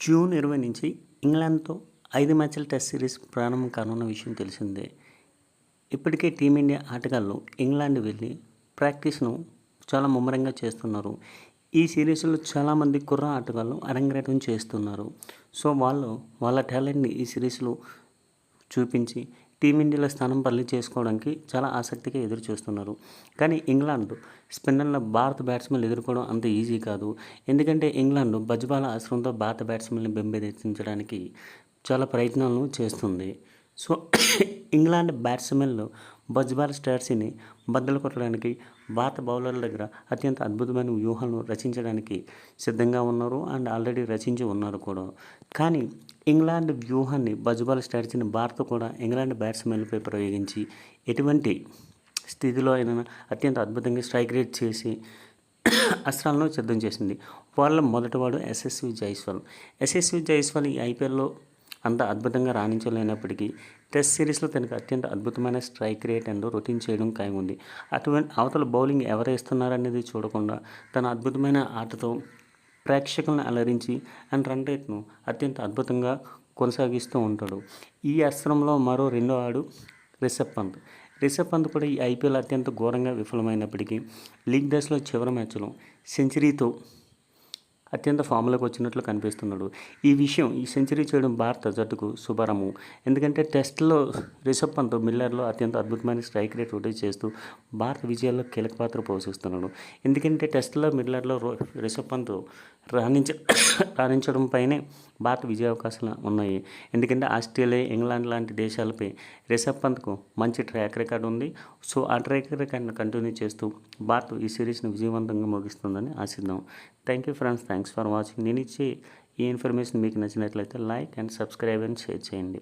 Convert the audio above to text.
June ఇరవై నుంచి ఇంగ్లాండ్తో ఐదు మ్యాచ్ల టెస్ట్ సిరీస్ ప్రారంభం కానున్న విషయం తెలిసిందే. ఇప్పటికే టీమిండియా ఆటగాళ్ళు ఇంగ్లాండ్ వెళ్ళి ప్రాక్టీస్ను చాలా ముమ్మరంగా చేస్తున్నారు. ఈ సిరీస్లో చాలామంది కుర్ర ఆటగాళ్ళు అరంగేటం చేస్తున్నారు. సో వాళ్ళు వాళ్ళ టాలెంట్ని ఈ సిరీస్లో చూపించి టీమిండియాలో స్థానం పల్లి చేసుకోవడానికి చాలా ఆసక్తిగా ఎదురు చూస్తున్నారు. కానీ ఇంగ్లాండ్ స్పిన్నర్ల భారత బ్యాట్స్మెన్లు ఎదుర్కోవడం అంత ఈజీ కాదు. ఎందుకంటే ఇంగ్లాండ్ బజ్బాల ఆశ్రమంతో భారత బ్యాట్స్మెన్ని బెంబేదించడానికి చాలా ప్రయత్నాలను చేస్తుంది. సో ఇంగ్లాండ్ బ్యాట్స్మెన్లు బజ్బాల్ స్టార్సీని బద్దలు కొట్టడానికి భారత బౌలర్ల దగ్గర అత్యంత అద్భుతమైన వ్యూహాలను రచించడానికి సిద్ధంగా ఉన్నారు అండ్ ఆల్రెడీ రచించి ఉన్నారు కూడా. కానీ ఇంగ్లాండ్ వ్యూహాన్ని బజ్బాల్ స్టార్సీని భారత్ కూడా ఇంగ్లాండ్ బ్యాట్స్మెన్లపై ప్రయోగించి ఎటువంటి స్థితిలో అయినా అత్యంత అద్భుతంగా స్ట్రైక్ రేట్ చేసి అస్త్రాలను సిద్ధం చేసింది. వాళ్ళ మొదటివాడు ఎస్ఎస్వి జైస్వాల్. ఎస్ఎస్వి జైస్వాల్ ఈ ఐపీఎల్లో అంత అద్భుతంగా రాణించలేనప్పటికీ టెస్ట్ సిరీస్లో తనకు అత్యంత అద్భుతమైన స్ట్రైక్ రేట్ అండ్ రొటీన్ చేయడం ఖాయం ఉంది అటువంటి అవతల బౌలింగ్ ఎవరు వేస్తున్నారనేది చూడకుండా తన అద్భుతమైన ఆటతో ప్రేక్షకులను అలరించి అండ్ రన్ రేట్ను అత్యంత అద్భుతంగా కొనసాగిస్తూ ఉంటాడు. ఈ అస్త్రంలో మరో రెండో ఆడు రిషబ్ పంత్. రిషబ్ పంత్ కూడా ఈ ఐపీఎల్ అత్యంత ఘోరంగా విఫలమైనప్పటికీ లీగ్ దశలో చివరి మ్యాచ్లో సెంచరీతో అత్యంత ఫామ్లోకి వచ్చినట్లు కనిపిస్తున్నాడు. ఈ విషయం ఈ సెంచరీ చేయడం భారత జట్టుకు శుభరము. ఎందుకంటే టెస్ట్లో రిషబ్ పంత్ మిల్లర్లో అత్యంత అద్భుతమైన స్ట్రైక్ రేట్ రొటేట్ చేస్తూ భారత విజయాల్లో కీలక పాత్ర పోషిస్తున్నాడు. ఎందుకంటే టెస్ట్లో మిల్లర్లో రో- రిషబ్ పంత్ రాణించ రాణించడం పైనే భారత విజయావకాశాలు ఉన్నాయి. ఎందుకంటే ఆస్ట్రేలియా ఇంగ్లాండ్ లాంటి దేశాలపై రిషబ్ పంత్కు మంచి ట్రాక్ రికార్డు ఉంది. సో ఆ ట్రాక్ రికార్డ్ని కంటిన్యూ చేస్తూ భారత్ ఈ సిరీస్ని విజయవంతంగా ముగిస్తుందని ఆశిద్దాం. Thank you friends thanks for watching. నేను ఇచ్చే ఈ ఇన్ఫర్మేషన్ మీకు నచ్చినట్లయితే like and subscribe and share చేయండి.